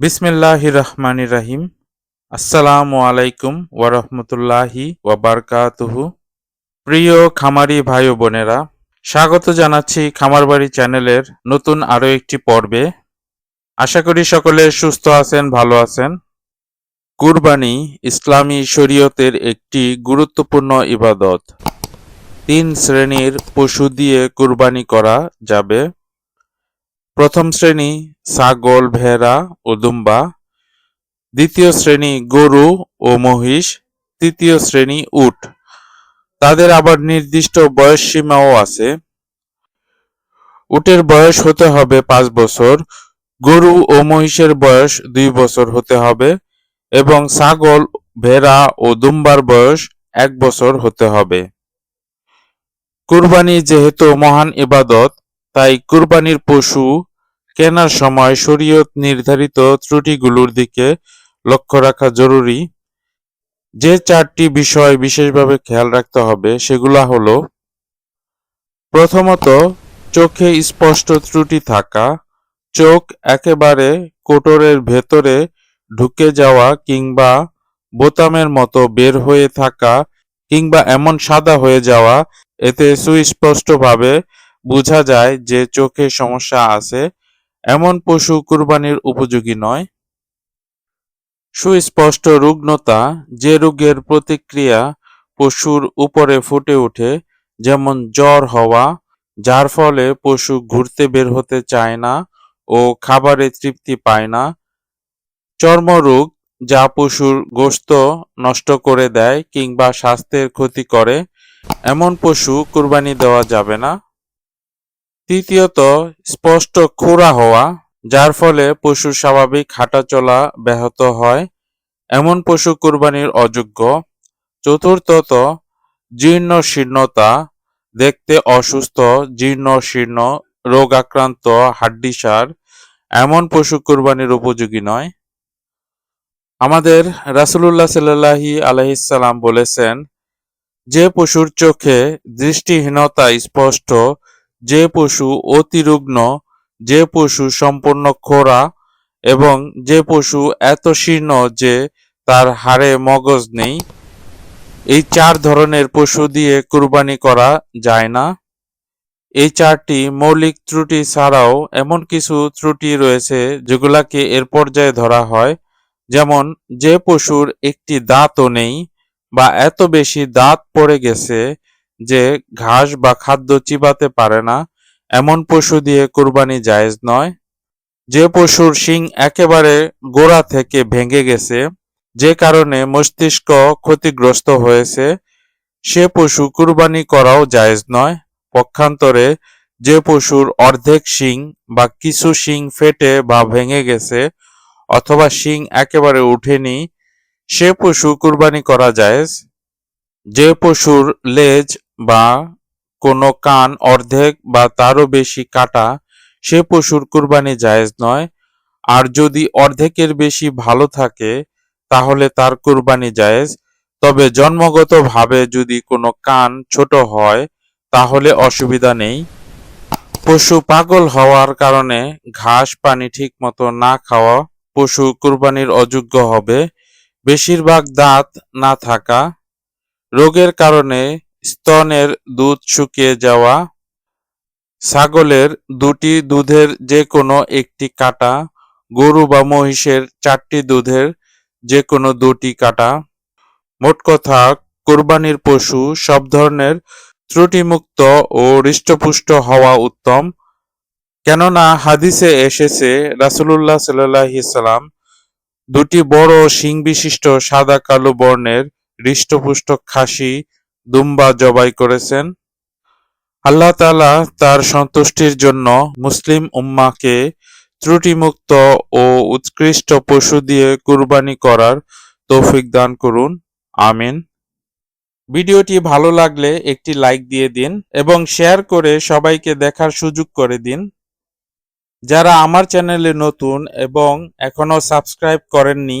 বিসমিল্লাহ রহমানির রাহিম। আসসালামু আলাইকুম ওয়ারহমতুল্লাহি ওয়াবারকাতুহু প্রিয় খামারি ভাই বোনেরা, স্বাগত জানাচ্ছি খামারবাড়ি চ্যানেলের নতুন আরও একটি পর্বে। আশা করি সকলে সুস্থ আছেন, ভালো আছেন। কুরবানি ইসলামী শরীয়তের একটি গুরুত্বপূর্ণ ইবাদত। তিন শ্রেণির পশু দিয়ে কুরবানি করা যাবে। প্রথম শ্রেণি ছাগল, ভেড়া ও দুম্বা দ্বিতীয় শ্রেণি গরু ও মহিষ। তৃতীয় শ্রেণি উট। তাদের আবার নির্দিষ্ট বয়স সীমাও আছে। উটের বয়স হতে হবে পাঁচ বছর। গরু ও মহিষের বয়স দুই বছর হতে হবে এবং ছাগল, ভেড়া ও দুম্বার বয়স এক বছর হতে হবে। কুরবানি যেহেতু মহান ইবাদত, তাই কুরবানির পশু কেনার সময় শরীয়ত নির্ধারিত ত্রুটিগুলোর দিকে লক্ষ্য রাখা জরুরি। যে চারটি বিষয় বিশেষভাবে খেয়াল রাখতে হবে, সেগুলা হলো, প্রথমত, চোখে স্পষ্ট ত্রুটি থাকা, চোখ একেবারে কোটরের ভেতরে ঢুকে যাওয়া কিংবা বোতামের মতো বের হয়ে থাকা কিংবা এমন সাদা হয়ে যাওয়া, এতে সুস্পষ্টভাবে বোঝা যায় যে চোখে সমস্যা আছে। এমন পশু কুরবানির উপযোগী নয়। সুস্পষ্ট রুগ্নতা যে রোগের প্রতিক্রিয়া পশুর উপরে ফুটে ওঠে, যেমন জ্বর হওয়া, যার ফলে পশু ঘুরতে বের হতে চায় না ও খাবারে তৃপ্তি পায় না। চর্মরোগ যা পশুর গোস্ত নষ্ট করে দেয় কিংবা স্বাস্থ্যের ক্ষতি করে, এমন পশু কুরবানি দেওয়া যাবে না। তৃতীয়ত, স্পষ্ট খোরা হওয়া, যার ফলে পশুর স্বাভাবিক হাঁটাচলা ব্যাহত হয়, এমন পশু কুরবানির অযোগ্য। চতুর্থত জীর্ণ শীর্ণতা দেখতে অসুস্থ জীর্ণ শীর্ণ রোগ আক্রান্ত হাড্ডিসার, এমন পশু কুরবানির উপযোগী নয়। আমাদের রাসূলুল্লাহ সাল্লাল্লাহি আলাইহিসসালাম বলেছেন, যে পশুর চোখে দৃষ্টিহীনতা স্পষ্ট যে পশু অতিরুগ্ন, যে পশু সম্পূর্ণ খোরা এবং যে পশু এত শীর্ণ যে তার হাড়ে মগজ নেই, এই চার ধরনের পশু দিয়ে কুরবানি করা যায় না। এই চারটি মৌলিক ত্রুটি ছাড়াও এমন কিছু ত্রুটি রয়েছে যেগুলাকে এর পর্যায়ে ধরা হয়। যেমন, যে পশুর একটি দাঁতও নেই বা এত বেশি দাঁত পড়ে গেছে যে ঘাস বা খাদ্য চিবাতে পারে না, এমন পশু দিয়ে কুরবানি জায়েজ নয়। যে পশুর শিং একেবারে গোড়া থেকে ভেঙে গেছে, যে কারণে মস্তিষ্ক ক্ষতিগ্রস্ত হয়েছে, সে পশু কুরবানি করাও জায়েজ নয়। পক্ষান্তরে যে পশুর অর্ধেক শিং বা কিছু শিং ফেটে বা ভেঙে গেছে অথবা শিং একেবারে উঠেনি, সে পশু কুরবানি করা জায়েজ। যে পশুর লেজ বা কোনো কান অর্ধেক বা তারও বেশি কাটা, সে পশুর কুরবানি জায়েজ নয়। আর যদি অর্ধেকের বেশি ভালো থাকে, তাহলে তার কুরবানি জায়েজ। তবে জন্মগতভাবে যদি কোনো কান ছোট হয়, তাহলে অসুবিধা নেই। পশু পাগল হওয়ার কারণে ঘাস পানি ঠিকমতো না খাওয়া পশু কুরবানির অযোগ্য হবে। বেশিরভাগ দাঁত না থাকা রোগের কারণে স্তনের দুধ শুকিয়ে যাওয়া, ছাগলের দুটি দুধের যে কোনো একটি কাটা, গরু বা মহিষের চারটি দুধের যে কোনো দুটি কাটা। মোট কথা, কোরবানির পশু সব ধরনের ত্রুটিমুক্ত ও হৃষ্টপুষ্ট হওয়া উত্তম। কেননা, হাদিসে এসেছে, রাসূলুল্লাহ সাল্লাম দুটি বড় শিং বিশিষ্ট সাদা কালো বর্ণের হৃষ্টপুষ্ট খাসি দুম্বা জবাই করেছেন। আল্লাহ তালা তার সন্তুষ্টির জন্য মুসলিম উম্মাকে ত্রুটিমুক্ত ও উৎকৃষ্ট পশু দিয়ে কুরবানি করার তৌফিক দান করুন। আমিন। ভিডিওটি ভালো লাগলে একটি লাইক দিয়ে দিন এবং শেয়ার করে সবাইকে দেখার সুযোগ করে দিন। যারা আমার চ্যানেলে নতুন এবং এখনও সাবস্ক্রাইব করেননি